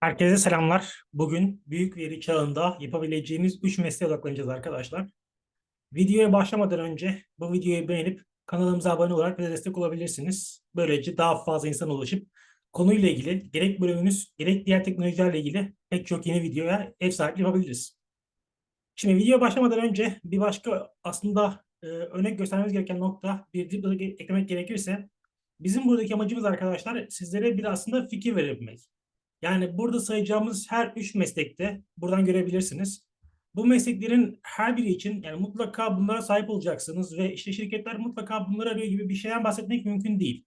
Herkese selamlar. Bugün büyük veri çağında yapabileceğiniz 3 mesleğe odaklanacağız arkadaşlar. Videoya başlamadan önce bu videoyu beğenip kanalımıza abone olarak bize destek olabilirsiniz. Böylece daha fazla insana ulaşıp konuyla ilgili gerek bölümünüz gerek diğer teknolojilerle ilgili pek çok yeni videoya ev sahipliği yapabiliriz. Şimdi videoya başlamadan önce bir başka aslında e, örnek göstermemiz gereken nokta bir dipnot eklemek gerekirse bizim buradaki amacımız arkadaşlar sizlere bir aslında fikir verebilmek. Yani burada sayacağımız her üç meslekte buradan görebilirsiniz. Bu mesleklerin her biri için yani mutlaka bunlara sahip olacaksınız ve işte şirketler mutlaka bunları arıyor gibi bir şeyden bahsetmek mümkün değil.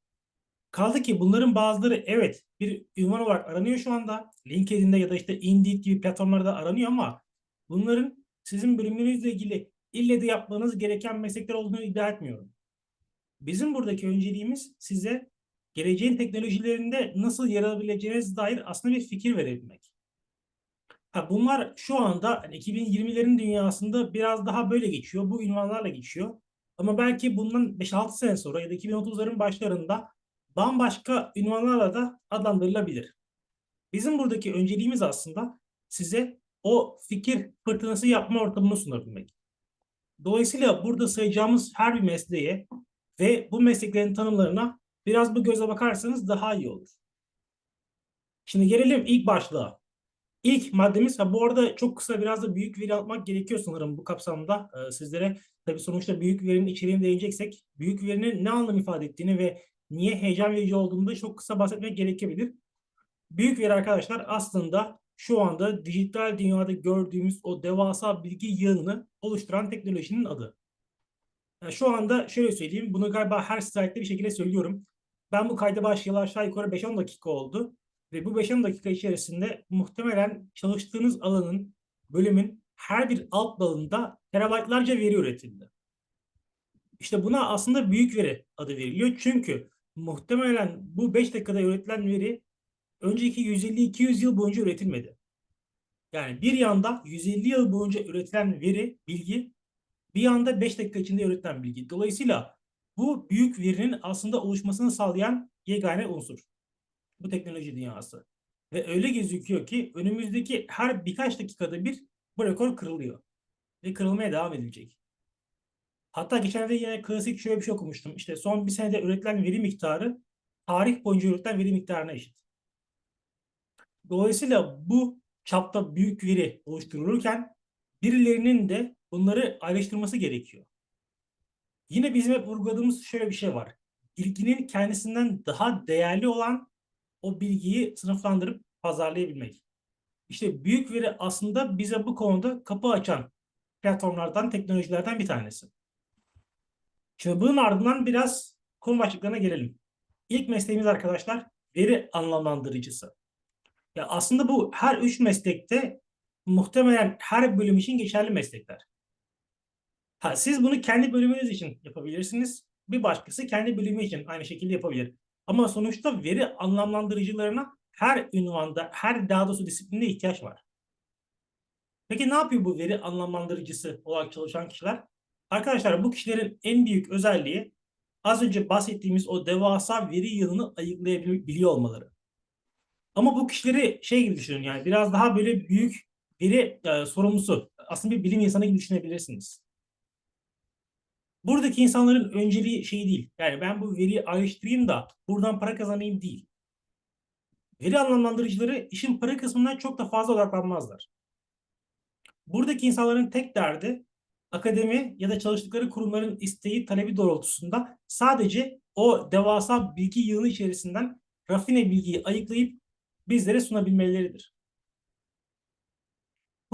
Kaldı ki bunların bazıları evet bir ünvan olarak aranıyor şu anda. LinkedIn'de ya da işte Indeed gibi platformlarda aranıyor ama bunların sizin bölümünüzle ilgili ille de yapmanız gereken meslekler olduğunu iddia etmiyorum. Bizim buradaki önceliğimiz size geleceğin teknolojilerinde nasıl yer alabileceğiniz dair aslında bir fikir verebilmek. Ha, bunlar şu anda hani 2020'lerin dünyasında biraz daha böyle geçiyor. Bu ünvanlarla geçiyor. Ama belki bundan 5-6 sene sonra ya da 2030'ların başlarında bambaşka ünvanlarla da adlandırılabilir. Bizim buradaki önceliğimiz aslında size o fikir fırtınası yapma ortamını sunabilmek. Dolayısıyla burada sayacağımız her bir mesleğe ve bu mesleklerin tanımlarına Biraz bu göze bakarsanız daha iyi olur. Şimdi gelelim ilk başlığa. İlk maddemiz, ha bu arada çok kısa biraz da büyük veri almak gerekiyor sanırım bu kapsamda. Ee, sizlere tabii sonuçta büyük verinin içeriğine değineceksek, büyük verinin ne anlam ifade ettiğini ve niye heyecan verici olduğunu da çok kısa bahsetmek gerekebilir. Büyük veri arkadaşlar aslında şu anda dijital dünyada gördüğümüz o devasa bilgi yığını oluşturan teknolojinin adı. Yani şu anda şöyle söyleyeyim, bunu galiba her slaytta bir şekilde söylüyorum. Ben bu kayda başlayalı aşağı yukarı 5-10 dakika oldu. Ve bu 5-10 dakika içerisinde muhtemelen çalıştığınız alanın, bölümün her bir alt dalında terabaytlarca veri üretildi. İşte buna aslında büyük veri adı veriliyor. Çünkü muhtemelen bu 5 dakikada üretilen veri önceki 150-200 yıl boyunca üretilmedi. Yani bir yanda 150 yıl boyunca üretilen veri, bilgi bir anda 5 dakika içinde üretilen bilgi. Dolayısıyla bu büyük verinin aslında oluşmasını sağlayan yegane unsur. Bu teknoloji dünyası. Ve öyle gözüküyor ki önümüzdeki her birkaç dakikada bir bu rekor kırılıyor. Ve kırılmaya devam edilecek. Hatta geçenlerde yine klasik şöyle bir şey okumuştum. İşte son bir senede üretilen veri miktarı tarih boyunca üretilen veri miktarına eşit. Dolayısıyla bu çapta büyük veri oluşturulurken birilerinin de bunları ayrıştırması gerekiyor. Yine bizim hep vurguladığımız şöyle bir şey var. Bilginin kendisinden daha değerli olan o bilgiyi sınıflandırıp pazarlayabilmek. İşte büyük veri aslında bize bu konuda kapı açan platformlardan, teknolojilerden bir tanesi. Şimdi bunun ardından biraz konu başlıklarına gelelim. İlk mesleğimiz arkadaşlar veri anlamlandırıcısı. Ya aslında bu her üç meslekte muhtemelen her bölüm için geçerli meslekler. Ha, siz bunu kendi bölümünüz için yapabilirsiniz. Bir başkası kendi bölümü için aynı şekilde yapabilir. Ama sonuçta veri anlamlandırıcılarına her ünvanda, her daha doğrusu disiplinde ihtiyaç var. Peki ne yapıyor bu veri anlamlandırıcısı olarak çalışan kişiler? Arkadaşlar bu kişilerin en büyük özelliği az önce bahsettiğimiz o devasa veri yığını ayıklayabiliyor olmaları. Ama bu kişileri şey gibi düşünün yani biraz daha böyle büyük veri e, sorumlusu. Aslında bir bilim insanı gibi düşünebilirsiniz. Buradaki insanların önceliği şey değil. Yani ben bu veriyi ayrıştırayım da buradan para kazanayım değil. Veri anlamlandırıcıları işin para kısmından çok da fazla odaklanmazlar. Buradaki insanların tek derdi akademi ya da çalıştıkları kurumların isteği talebi doğrultusunda sadece o devasa bilgi yığını içerisinden rafine bilgiyi ayıklayıp bizlere sunabilmeleridir.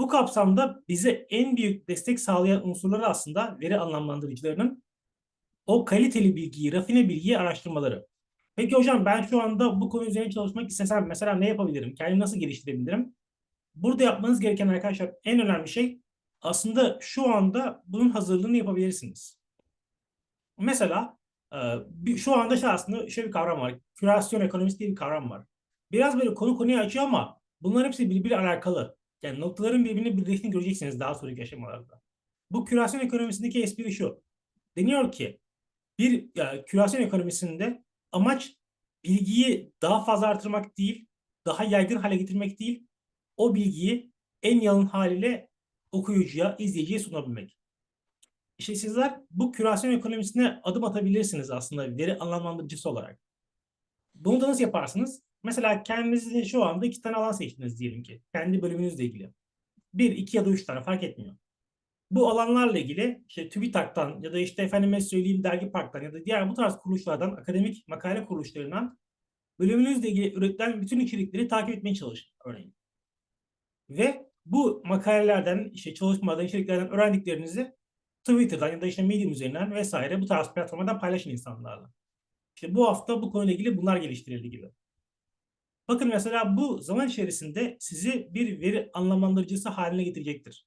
Bu kapsamda bize en büyük destek sağlayan unsurları aslında veri anlamlandırıcılarının o kaliteli bilgiyi, rafine bilgiyi araştırmaları. Peki hocam ben şu anda bu konu üzerine çalışmak istesem mesela ne yapabilirim? Kendimi nasıl geliştirebilirim? Burada yapmanız gereken arkadaşlar en önemli şey aslında şu anda bunun hazırlığını yapabilirsiniz. Mesela e, şu anda şey aslında şöyle bir kavram var. Kürasyon ekonomisi diye bir kavram var. Biraz böyle konu konuyu açıyor ama bunlar hepsi birbiriyle alakalı. Yani noktaların birbirini birleştiğini göreceksiniz daha sonraki aşamalarda. Bu kürasyon ekonomisindeki espri şu. Deniyor ki bir yani kürasyon ekonomisinde amaç bilgiyi daha fazla artırmak değil, daha yaygın hale getirmek değil, o bilgiyi en yalın haliyle okuyucuya, izleyiciye sunabilmek. İşte sizler bu kürasyon ekonomisine adım atabilirsiniz aslında veri anlamlandırıcısı olarak. Bunu da nasıl yaparsınız? Mesela kendinizde şu anda iki tane alan seçtiniz diyelim ki. Kendi bölümünüzle ilgili. Bir, iki ya da üç tane fark etmiyor. Bu alanlarla ilgili işte TÜBİTAK'tan ya da işte efendime söyleyeyim Dergi Park'tan ya da diğer bu tarz kuruluşlardan, akademik makale kuruluşlarından bölümünüzle ilgili üretilen bütün içerikleri takip etmeye çalışın örneğin. Ve bu makalelerden, işte çalışmalardan, içeriklerden öğrendiklerinizi Twitter'dan ya da işte Medium üzerinden vesaire bu tarz platformlardan paylaşın insanlarla. İşte bu hafta bu konuyla ilgili bunlar geliştirildi gibi. Bakın mesela bu zaman içerisinde sizi bir veri anlamlandırıcısı haline getirecektir.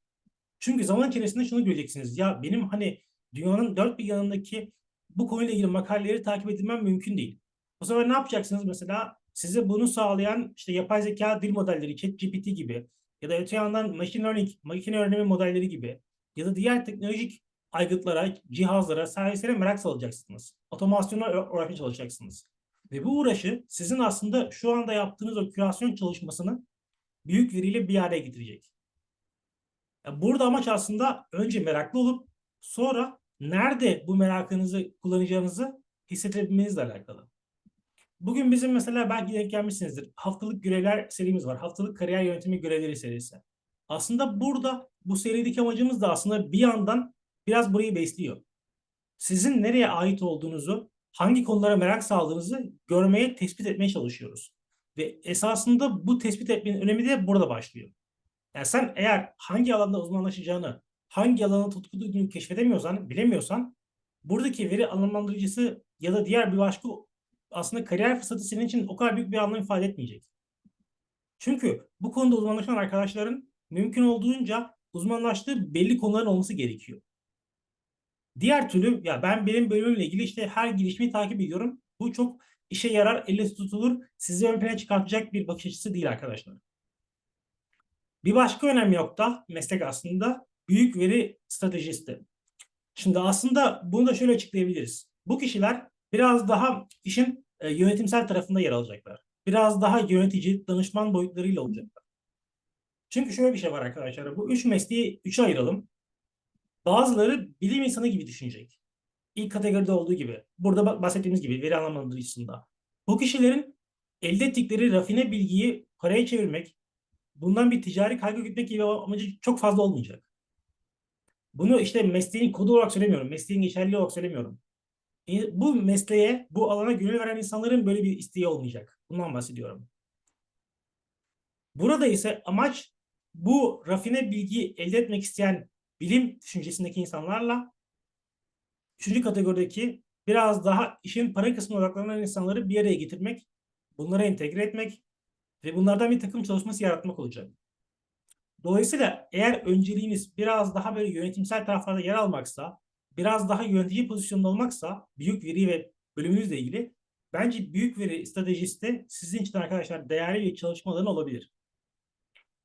Çünkü zaman içerisinde şunu göreceksiniz. Ya benim hani dünyanın dört bir yanındaki bu konuyla ilgili makaleleri takip edilmem mümkün değil. O zaman ne yapacaksınız mesela? Size bunu sağlayan işte yapay zeka dil modelleri, ChatGPT gibi ya da öte yandan machine learning, makine öğrenimi modelleri gibi ya da diğer teknolojik aygıtlara, cihazlara, servislere merak salacaksınız. Otomasyona uğraşmaya çalışacaksınız. Ve bu uğraşı sizin aslında şu anda yaptığınız o kürasyon çalışmasını büyük veriyle bir araya getirecek. Burada amaç aslında önce meraklı olup sonra nerede bu merakınızı kullanacağınızı hissedebilmenizle alakalı. Bugün bizim mesela belki denk gelmişsinizdir. Haftalık görevler serimiz var. Haftalık kariyer yönetimi görevleri serisi. Aslında burada bu serideki amacımız da aslında bir yandan biraz burayı besliyor. Sizin nereye ait olduğunuzu, hangi konulara merak saldığınızı görmeye, tespit etmeye çalışıyoruz. Ve esasında bu tespit etmenin önemi de burada başlıyor. Yani sen eğer hangi alanda uzmanlaşacağını, hangi alana tutku duyduğunu keşfedemiyorsan, bilemiyorsan buradaki veri anlamlandırıcısı ya da diğer bir başka aslında kariyer fırsatı senin için o kadar büyük bir anlam ifade etmeyecek. Çünkü bu konuda uzmanlaşan arkadaşların mümkün olduğunca uzmanlaştığı belli konuların olması gerekiyor. Diğer türlü ya ben benim bölümümle ilgili işte her gelişmeyi takip ediyorum. Bu çok işe yarar, elle tutulur, sizi ön plana çıkartacak bir bakış açısı değil arkadaşlar. Bir başka önemli nokta meslek aslında büyük veri stratejisti. Şimdi aslında bunu da şöyle açıklayabiliriz. Bu kişiler biraz daha işin e, yönetimsel tarafında yer alacaklar. Biraz daha yönetici, danışman boyutlarıyla olacaklar. Çünkü şöyle bir şey var arkadaşlar. Bu üç mesleği üçe ayıralım. Bazıları bilim insanı gibi düşünecek. İlk kategoride olduğu gibi. Burada bahsettiğimiz gibi veri anlamlandırıcısında. Bu kişilerin elde ettikleri rafine bilgiyi paraya çevirmek, bundan bir ticari kaygı gütmek gibi amacı çok fazla olmayacak. Bunu işte mesleğin kodu olarak söylemiyorum. Mesleğin geçerli olarak söylemiyorum. E, bu mesleğe, bu alana gönül veren insanların böyle bir isteği olmayacak. Bundan bahsediyorum. Burada ise amaç bu rafine bilgi elde etmek isteyen bilim düşüncesindeki insanlarla üçüncü kategorideki biraz daha işin para kısmına odaklanan insanları bir araya getirmek, bunlara entegre etmek ve bunlardan bir takım çalışması yaratmak olacak. Dolayısıyla eğer önceliğiniz biraz daha böyle yönetimsel taraflarda yer almaksa, biraz daha yönetici pozisyonda olmaksa büyük veri ve bölümünüzle ilgili bence büyük veri stratejisi de sizin için arkadaşlar değerli bir çalışma alanı olabilir.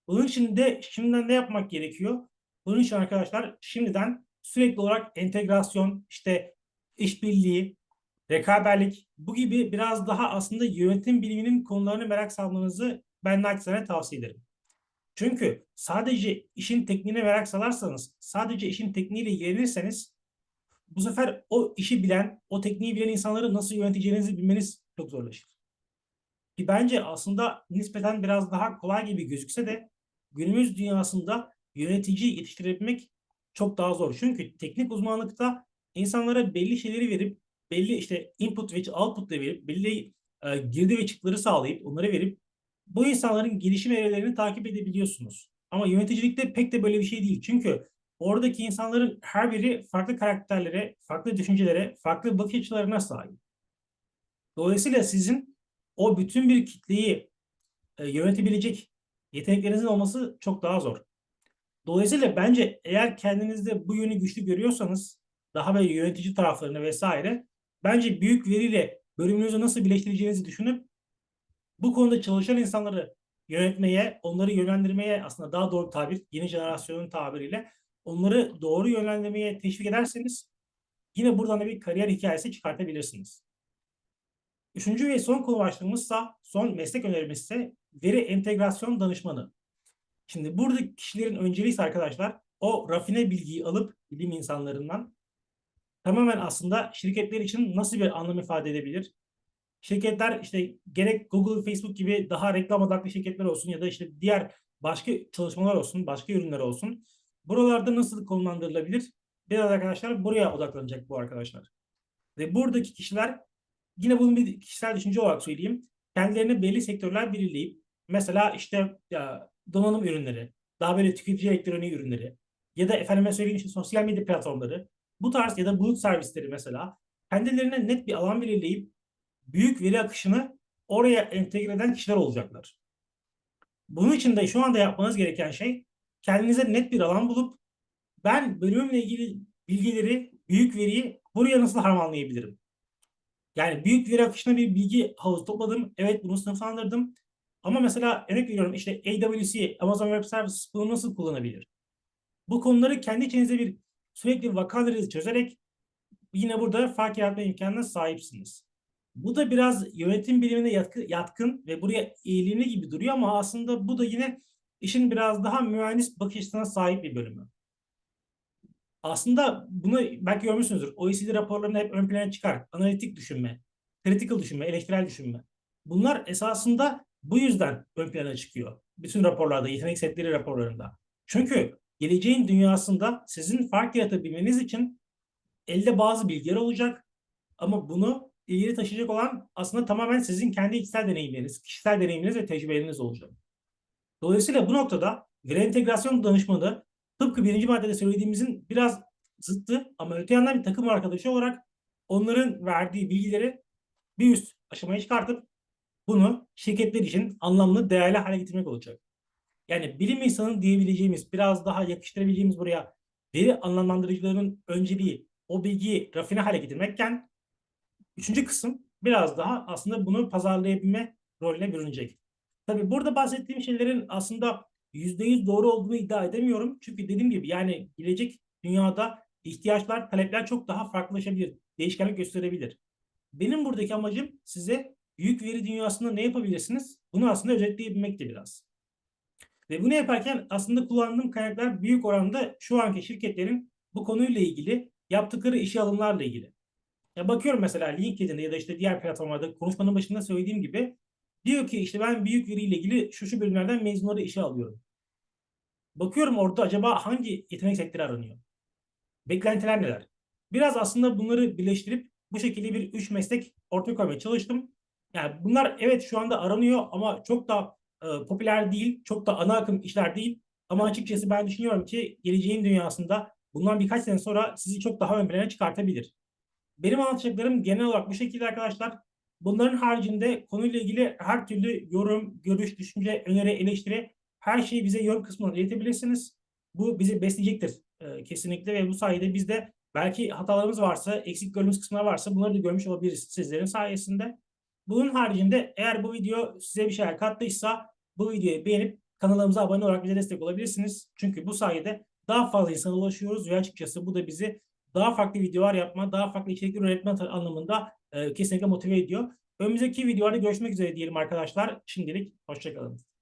Bunun için de şimdiden ne yapmak gerekiyor? Bunun için arkadaşlar şimdiden sürekli olarak entegrasyon, işte işbirliği, rekaberlik bu gibi biraz daha aslında yönetim biliminin konularını merak salmanızı ben naçizane tavsiye ederim. Çünkü sadece işin tekniğine merak salarsanız, sadece işin tekniğiyle ilgilenirseniz bu sefer o işi bilen, o tekniği bilen insanları nasıl yöneteceğinizi bilmeniz çok zorlaşır. Ki bence aslında nispeten biraz daha kolay gibi gözükse de günümüz dünyasında yönetici yetiştirebilmek çok daha zor. Çünkü teknik uzmanlıkta insanlara belli şeyleri verip belli işte input ve output da verip belli e, girdi ve çıktıları sağlayıp onları verip bu insanların gelişim evrelerini takip edebiliyorsunuz. Ama yöneticilikte pek de böyle bir şey değil. Çünkü oradaki insanların her biri farklı karakterlere, farklı düşüncelere, farklı bakış açılarına sahip. Dolayısıyla sizin o bütün bir kitleyi e, yönetebilecek yeteneklerinizin olması çok daha zor. Dolayısıyla bence eğer kendinizde bu yönü güçlü görüyorsanız daha böyle yönetici taraflarını vesaire bence büyük veriyle bölümünüzü nasıl birleştireceğinizi düşünüp bu konuda çalışan insanları yönetmeye, onları yönlendirmeye aslında daha doğru tabir, yeni jenerasyonun tabiriyle onları doğru yönlendirmeye teşvik ederseniz yine buradan da bir kariyer hikayesi çıkartabilirsiniz. Üçüncü ve son konu başlığımızsa, son meslek önerimiz ise veri entegrasyon danışmanı. Şimdi buradaki kişilerin önceliği ise arkadaşlar o rafine bilgiyi alıp bilim insanlarından tamamen aslında şirketler için nasıl bir anlam ifade edebilir? Şirketler işte gerek Google, Facebook gibi daha reklam odaklı şirketler olsun ya da işte diğer başka çalışmalar olsun, başka ürünler olsun. Buralarda nasıl konumlandırılabilir? Biraz arkadaşlar buraya odaklanacak bu arkadaşlar. Ve buradaki kişiler yine bunun bir kişisel düşünce olarak söyleyeyim. Kendilerine belli sektörler belirleyip mesela işte ya, donanım ürünleri, daha böyle tüketici elektronik ürünleri ya da efendime söyleyeyim işte sosyal medya platformları bu tarz ya da bulut servisleri mesela kendilerine net bir alan belirleyip büyük veri akışını oraya entegre eden kişiler olacaklar. Bunun için de şu anda yapmanız gereken şey kendinize net bir alan bulup ben bölümümle ilgili bilgileri, büyük veriyi buraya nasıl harmanlayabilirim? Yani büyük veri akışına bir bilgi havuzu topladım. Evet bunu sınıflandırdım. Ama mesela örnek veriyorum işte AWS, Amazon Web Services bunu nasıl kullanabilir? Bu konuları kendi içinizde bir sürekli vaka analizi çözerek yine burada fark yaratma imkanına sahipsiniz. Bu da biraz yönetim bilimine yatkın, yatkın ve buraya eğilimli gibi duruyor ama aslında bu da yine işin biraz daha mühendis bakış açısına sahip bir bölümü. Aslında bunu belki görmüşsünüzdür. OECD raporlarında hep ön plana çıkar. Analitik düşünme, critical düşünme, eleştirel düşünme. Bunlar esasında bu yüzden ön plana çıkıyor. Bütün raporlarda, yetenek setleri raporlarında. Çünkü geleceğin dünyasında sizin fark yaratabilmeniz için elde bazı bilgiler olacak ama bunu ileri taşıyacak olan aslında tamamen sizin kendi içsel deneyimleriniz, kişisel deneyimleriniz ve tecrübeleriniz olacak. Dolayısıyla bu noktada veri entegrasyon danışmanı tıpkı birinci maddede söylediğimizin biraz zıttı ama öte yandan bir takım arkadaşı olarak onların verdiği bilgileri bir üst aşamaya çıkartıp bunu şirketler için anlamlı, değerli hale getirmek olacak. Yani bilim insanı diyebileceğimiz, biraz daha yakıştırabileceğimiz buraya veri anlamlandırıcılarının önceliği o bilgiyi rafine hale getirmekken üçüncü kısım biraz daha aslında bunu pazarlayabilme rolüne bürünecek. Tabii burada bahsettiğim şeylerin aslında %100 doğru olduğunu iddia edemiyorum. Çünkü dediğim gibi yani gelecek dünyada ihtiyaçlar, talepler çok daha farklılaşabilir. Değişkenlik gösterebilir. Benim buradaki amacım size büyük veri dünyasında ne yapabilirsiniz? Bunu aslında özetleyebilmekti biraz. Ve bunu yaparken aslında kullandığım kaynaklar büyük oranda şu anki şirketlerin bu konuyla ilgili yaptıkları işe alımlarla ilgili. Ya bakıyorum mesela LinkedIn'de ya da işte diğer platformlarda konuşmanın başında söylediğim gibi diyor ki işte ben büyük veriyle ilgili şu şu bölümlerden mezunları işe alıyorum. Bakıyorum orada acaba hangi yetenek sektörü aranıyor? Beklentiler neler? Biraz aslında bunları birleştirip bu şekilde bir üç meslek ortaya koymaya çalıştım. Yani bunlar evet şu anda aranıyor ama çok da e, popüler değil, çok da ana akım işler değil. Ama açıkçası ben düşünüyorum ki geleceğin dünyasında bundan birkaç sene sonra sizi çok daha ön plana çıkartabilir. Benim anlatacaklarım genel olarak bu şekilde arkadaşlar. Bunların haricinde konuyla ilgili her türlü yorum, görüş, düşünce, öneri, eleştiri her şeyi bize yorum kısmına iletebilirsiniz. Bu bizi besleyecektir e, kesinlikle ve bu sayede biz de belki hatalarımız varsa, eksik gördüğümüz kısımlar varsa bunları da görmüş olabiliriz sizlerin sayesinde. Bunun haricinde eğer bu video size bir şeyler kattıysa bu videoyu beğenip kanalımıza abone olarak bize destek olabilirsiniz. Çünkü bu sayede daha fazla insana ulaşıyoruz ve açıkçası bu da bizi daha farklı videolar yapma, daha farklı içerikler üretme anlamında e, kesinlikle motive ediyor. Önümüzdeki videolarda görüşmek üzere diyelim arkadaşlar. Şimdilik hoşçakalın.